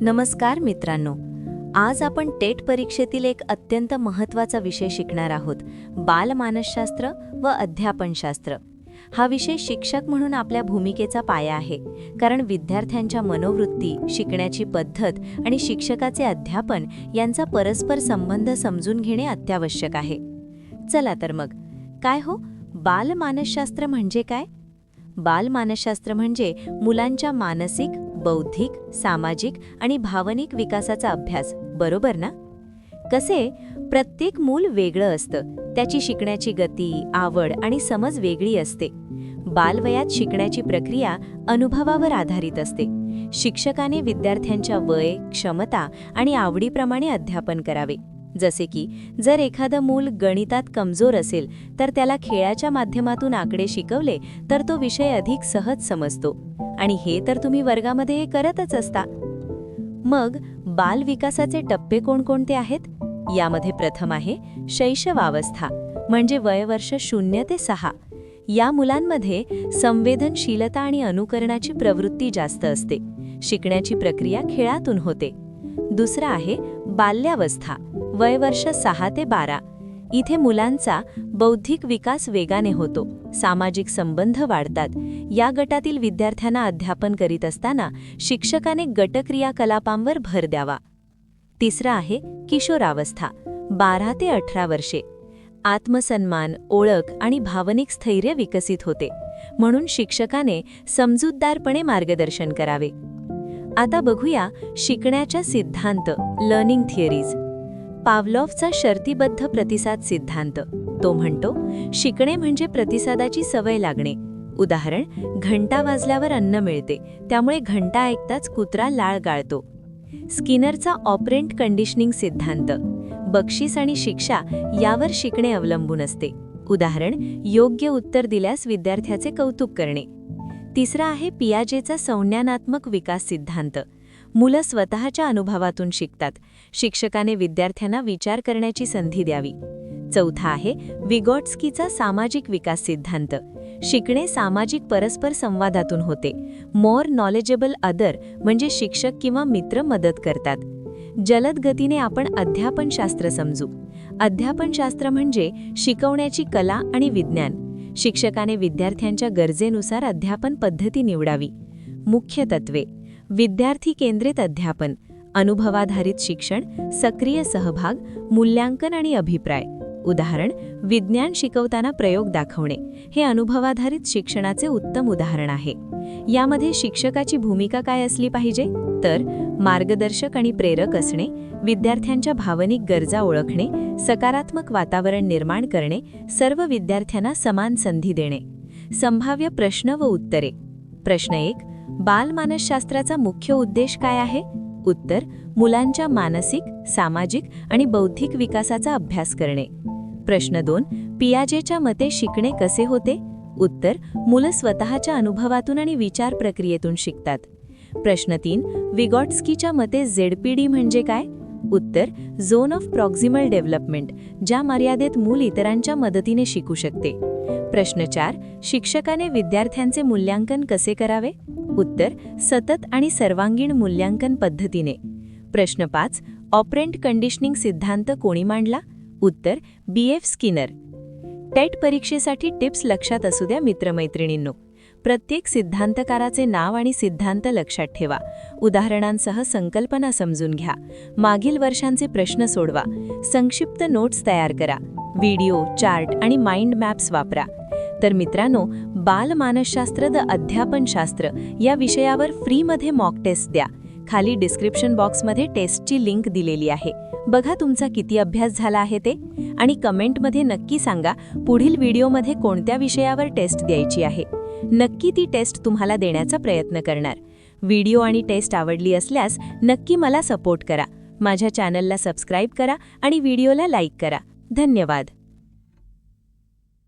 नमस्कार मित्रांनो आज आपण टेट परीक्षेतील एक अत्यंत महत्त्वाचा विषय शिकणार आहोत बालमानसशास्त्र व अध्यापनशास्त्र हा विषय शिक्षक म्हणून आपल्या भूमिकेचा पाया आहे कारण विद्यार्थ्यांच्या मनोवृत्ती शिकण्याची पद्धत आणि शिक्षकाचे अध्यापन यांचा परस्पर संबंध समजून घेणे अत्यावश्यक आहे. चला तर मग काय हो? बालमानसशास्त्र म्हणजे काय? बालमानसशास्त्र म्हणजे मुलांच्या मानसिक बौद्धिक सामाजिक आणि भावनिक विकासाचा अभ्यास बरोबर ना? कसे? प्रत्येक मूल वेगळं असतं. त्याची शिकण्याची गती आवड आणि समज वेगळी असते. बालवयात शिकण्याची प्रक्रिया अनुभवावर आधारित असते. शिक्षकाने विद्यार्थ्यांच्या वय क्षमता आणि आवडीप्रमाणे अध्यापन करावे. जसे की जर एखादं मूल गणितात कमजोर असेल तर त्याला खेळाच्या माध्यमातून आकडे शिकवले तर तो विषय अधिक सहज समजतो. आणि हे तर तुम्ही वर्गामध्ये करतच असता. मग बाल विकासाचे टप्पे कोणकोणते आहेत? यामध्ये प्रथम आहे शैशवावस्था म्हणजे वयवर्ष शून्य ते सहा. या मुलांमध्ये संवेदनशीलता आणि अनुकरणाची प्रवृत्ती जास्त असते. शिकण्याची प्रक्रिया खेळातून होते. दुसरा आहे बाल्यावस्था वयवर्ष सहा ते बारा. इथे मुलांचा बौद्धिक विकास वेगाने होतो. सामाजिक संबंध वाढतात. या गटातील विद्यार्थ्यांना अध्यापन करीत असताना शिक्षकाने गटक्रियाकलापांवर भर द्यावा. तिसरा आहे किशोरावस्था. बारा ते अठरा वर्षे. आत्मसन्मान ओळख आणि भावनिक स्थैर्य विकसित होते. म्हणून शिक्षकाने समजूतदारपणे मार्गदर्शन करावे. आता बघूया शिकण्याच्या सिद्धांत लर्निंग थिअरीज पावलॉफचा शर्तीबद्ध प्रतिसाद सिद्धांत. तो म्हणतो शिकणे म्हणजे प्रतिसादाची सवय लागणे. उदाहरण घंटा वाजल्यावर अन्न मिळते. त्यामुळे घंटा ऐकताच कुत्रा लाळ गाळतो. स्किनरचा ऑपरेंट कंडिशनिंग सिद्धांत. बक्षीस आणि शिक्षा यावर शिकणे अवलंबून असते. उदाहरण योग्य उत्तर दिल्यास विद्यार्थ्याचे कौतुक करणे. तिसरा आहे पियाजेचा संज्ञानात्मक विकास सिद्धांत. मुलं स्वतःच्या अनुभवातून शिकतात. शिक्षकाने विद्यार्थ्यांना विचार करण्याची संधी द्यावी. चौथा आहे विगॉट्स्कीचा सामाजिक विकास सिद्धांत. शिकणे सामाजिक परस्पर संवादातून होते. मोर नॉलेजेबल अदर म्हणजे शिक्षक किंवा मित्र मदत करतात. जलद गतीने आपण अध्यापनशास्त्र समजू. अध्यापनशास्त्र म्हणजे शिकवण्याची कला आणि विज्ञान. शिक्षकाने विद्यार्थ्यांच्या गरजेनुसार अध्यापन पद्धती निवडावी. मुख्य तत्वे विद्यार्थी केंद्रित अध्यापन अनुभवाधारित शिक्षण सक्रिय सहभाग मूल्यांकन आणि अभिप्राय. उदाहरण विज्ञान शिकवताना प्रयोग दाखवणे हे अनुभवाधारित शिक्षणाचे उत्तम उदाहरण आहे. यामध्ये शिक्षकाची भूमिका काय असली पाहिजे? तर मार्गदर्शक आणि प्रेरक असणे विद्यार्थ्यांच्या भावनिक गरजा ओळखणे सकारात्मक वातावरण निर्माण करणे सर्व विद्यार्थ्यांना समान संधी देणे. संभाव्य प्रश्न व उत्तरे. प्रश्न एक बालमानसशास्त्राचा मुख्य उद्देश काय आहे? उत्तर मुलांच्या मानसिक सामाजिक आणि बौद्धिक विकासाचा अभ्यास करणे. प्रश्न दोन पियाजेच्या मते शिकणे कसे होते? उत्तर मुलं स्वतःच्या अनुभवातून आणि विचार प्रक्रियेतून शिकतात. प्रश्न तीन विगॉट्स्कीच्या मते झेडपीडी म्हणजे काय? उत्तर झोन ऑफ प्रॉक्झिमल डेव्हलपमेंट ज्या मर्यादेत मूल इतरांच्या मदतीने शिकू शकते. प्रश्न चार शिक्षकाने विद्यार्थ्यांचे मूल्यांकन कसे करावे? उत्तर सतत आणि सर्वांगीण मूल्यांकन पद्धतीने. प्रश्न पाच ऑपरेंट कंडिशनिंग सिद्धांत कोणी मांडला? उत्तर बी. एफ. स्किनर. टेट परीक्षेसाठी टिप्स लक्षात असू द्या मित्रमैत्रिणींनो. प्रत्येक सिद्धांतकाराचे नाव आणि सिद्धांत लक्षात ठेवा. उदाहरणांसह संकल्पना समजून घ्या. मागील वर्षांचे प्रश्न सोडवा. संक्षिप्त नोट्स तयार करा. व्हिडिओ चार्ट आणि माइंड मॅप्स वापरा. तर मित्रांनो बालमानसशास्त्र द अध्यापनशास्त्र या विषयावर फ्रीमध्ये मॉक टेस्ट द्या. खाली डिस्क्रिप्शन बॉक्समध्ये टेस्टची लिंक दिलेली आहे. बघा तुमचा किती अभ्यास झाला आहे ते. आणि कमेंटमध्ये नक्की सांगा पुढील व्हिडिओमध्ये कोणत्या विषयावर टेस्ट द्यायची आहे. नक्की ती टेस्ट तुम्हाला देण्याचा प्रयत्न करणार. व्हिडिओ आणि टेस्ट आवडली असल्यास नक्की मला सपोर्ट करा. माझ्या चॅनलला सबस्क्राईब करा आणि व्हिडिओला लाईक करा. धन्यवाद.